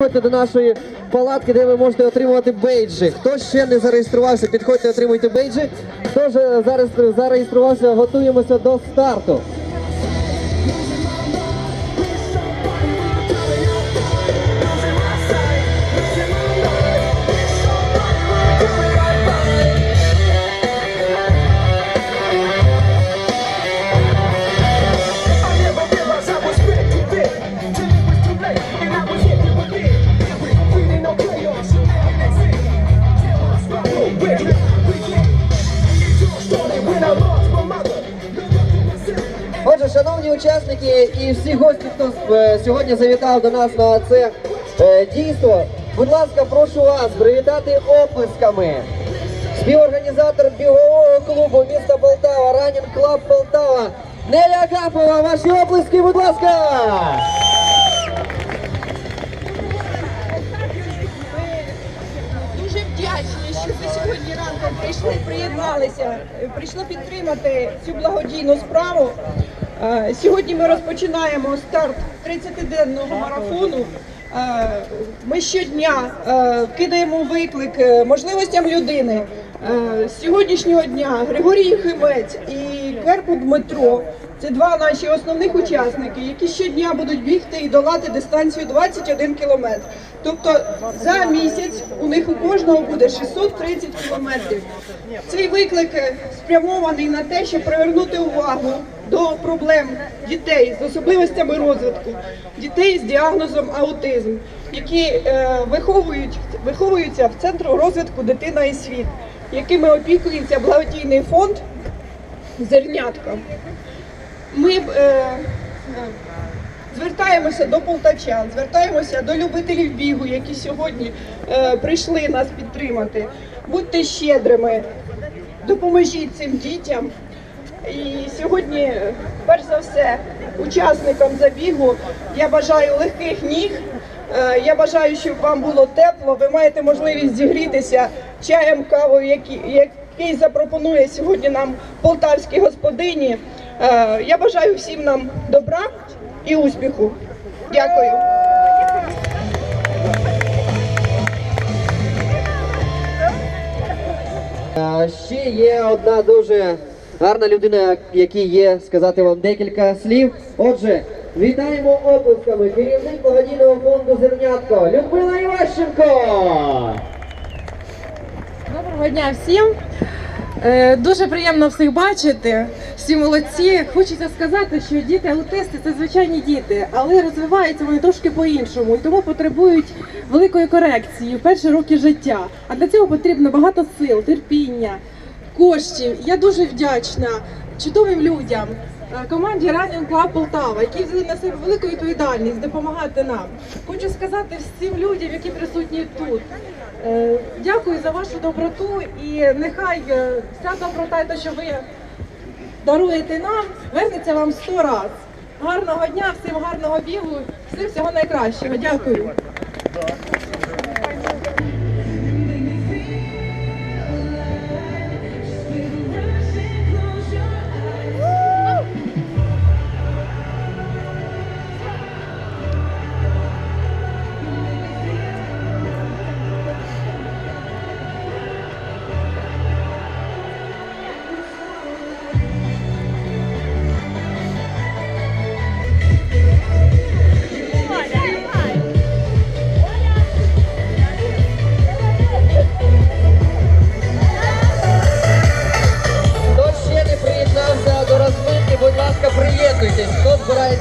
Підходьте до нашої палатки, де ви можете отримувати бейджі. Хто ще не зареєструвався, підходьте, отримуйте бейджі. Хто ж зараз зареєструвався, готуємося до старту. Учасники і всі гості, хто е, сьогодні завітав до нас на це е, дійство, будь ласка, прошу вас привітати оплесками. Співорганізатор бігового клубу міста Полтава, Ранін Клаб Полтава, Неля Агапова, ваші оплески, будь ласка! Дуже вдячні, що ви сьогодні ранком прийшли, приєдналися, прийшли підтримати цю благодійну справу. Е, Сьогодні ми розпочинаємо старт 30-денного марафону. Е, Ми щодня е, кидаємо виклик можливостям людини. З сьогоднішнього дня Григорій Єхимець і Керпу Дмитро це два наші основних учасники, які щодня будуть бігти і долати дистанцію 21 кілометр. Тобто за місяць у них у кожного буде 630 кілометрів. Цей виклик е, спрямований на те, щоб привернути увагу до проблем дітей з особливостями розвитку, дітей з діагнозом аутизм, які е, виховують, виховуються в центру розвитку дитина і світ, якими опікується благодійний фонд Зернятка. Ми е, е, звертаємося до полтавчан, звертаємося до любителів бігу, які сьогодні е, прийшли нас підтримати. Будьте щедрими, допоможіть цим дітям. І сьогодні, перш за все, учасникам забігу я бажаю легких ніг. Е, Я бажаю, щоб вам було тепло. Ви маєте можливість зігрітися чаєм, кавою, який запропонує сьогодні нам полтавські господині. Е, Я бажаю всім нам добра і успіху. Дякую. Ще є одна дуже гарна людина, якій є сказати вам декілька слів. Отже, вітаємо оплесками керівник благодійного фонду Зернятко Людмила Іващенко. Доброго дня всім. Е, Дуже приємно всіх бачити. Всі молодці. Хочеться сказати, що діти аутисти це звичайні діти, але розвиваються вони трошки по-іншому і тому потребують великої корекції в перші роки життя. А для цього потрібно багато сил, терпіння, коштів. Я дуже вдячна чудовим людям. Е, Команді Running Club Полтава, які взяли на себе велику відповідальність допомагати нам. Хочу сказати всім людям, які присутні тут. Е, Дякую за вашу доброту і нехай е, вся доброта, те, що ви даруєте нам, вернеться вам сто раз. Гарного дня, всім гарного бігу, всім всього найкращого. Дякую.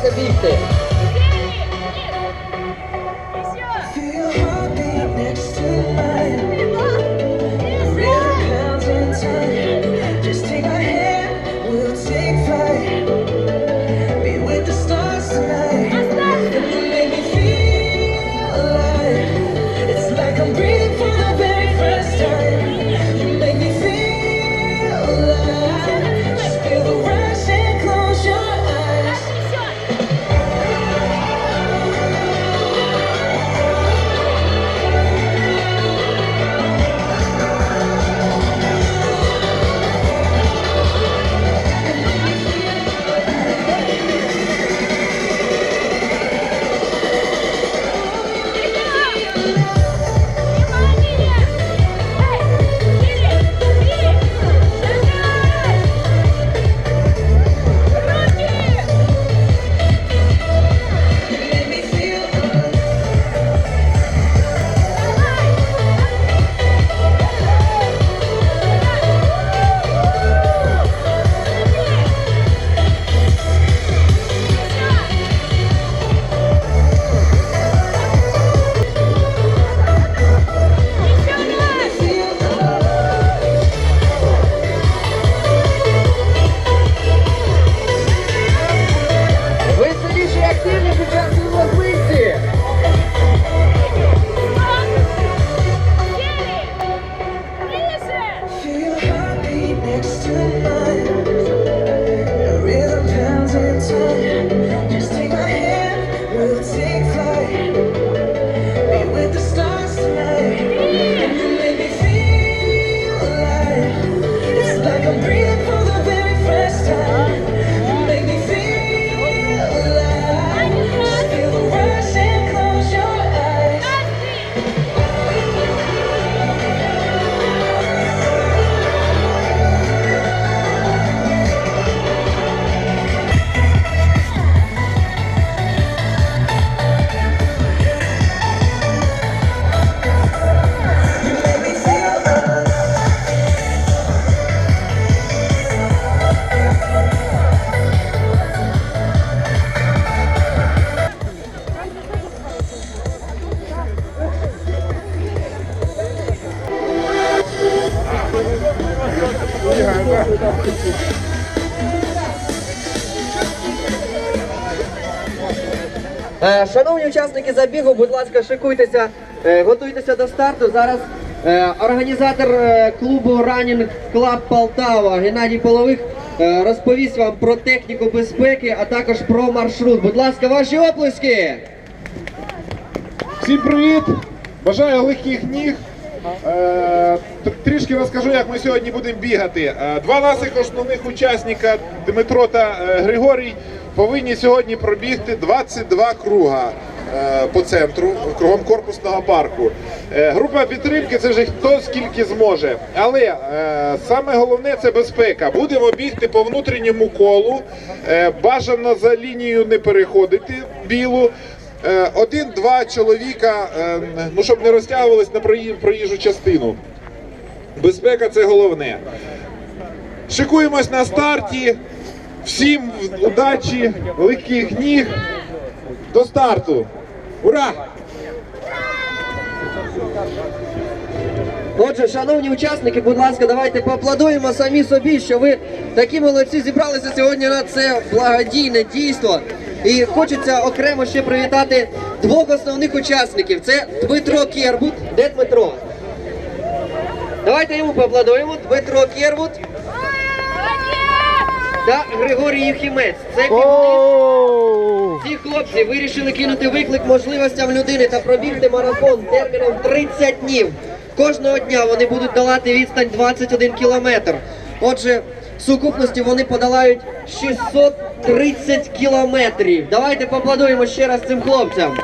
che dite. Шановні учасники забігу, будь ласка, шикуйтеся, е, готуйтеся до старту. Зараз е, організатор е, клубу Running Club Полтава Геннадій Полових е, розповість вам про техніку безпеки, а також про маршрут. Будь ласка, ваші оплески! Всім привіт! Бажаю легких ніг. Тр- Трішки розкажу, як ми сьогодні будемо бігати. Е, Два наших основних учасника Дмитро та е, Григорій повинні сьогодні пробігти 22 круга е, по центру, кругом корпусного парку. Група підтримки це вже хто скільки зможе. Але саме головне це безпека. Будемо бігти по внутрішньому колу. Бажано за лінію не переходити білу. Один-два чоловіка, ну щоб не розтягувались на прої- проїжджу частину. Безпека це головне. Шикуємось на старті. Всім удачі, легких ніг. До старту. Ура! Отже, шановні учасники, будь ласка, давайте поаплодуємо самі собі, що ви такі молодці зібралися сьогодні на це благодійне дійство. І хочеться окремо ще привітати двох основних учасників. Це Дмитро Кербут. Де Дмитро? Давайте йому поаплодуємо. Дмитро Кербут та Григорій Єхімець. Це керівник ці хлопці вирішили кинути виклик можливостям людини та пробігти марафон терміном 30 днів. Кожного дня вони будуть долати відстань 21 кілометр. Отже, в сукупності вони подолають 630 кілометрів. Давайте поаплодуємо ще раз цим хлопцям.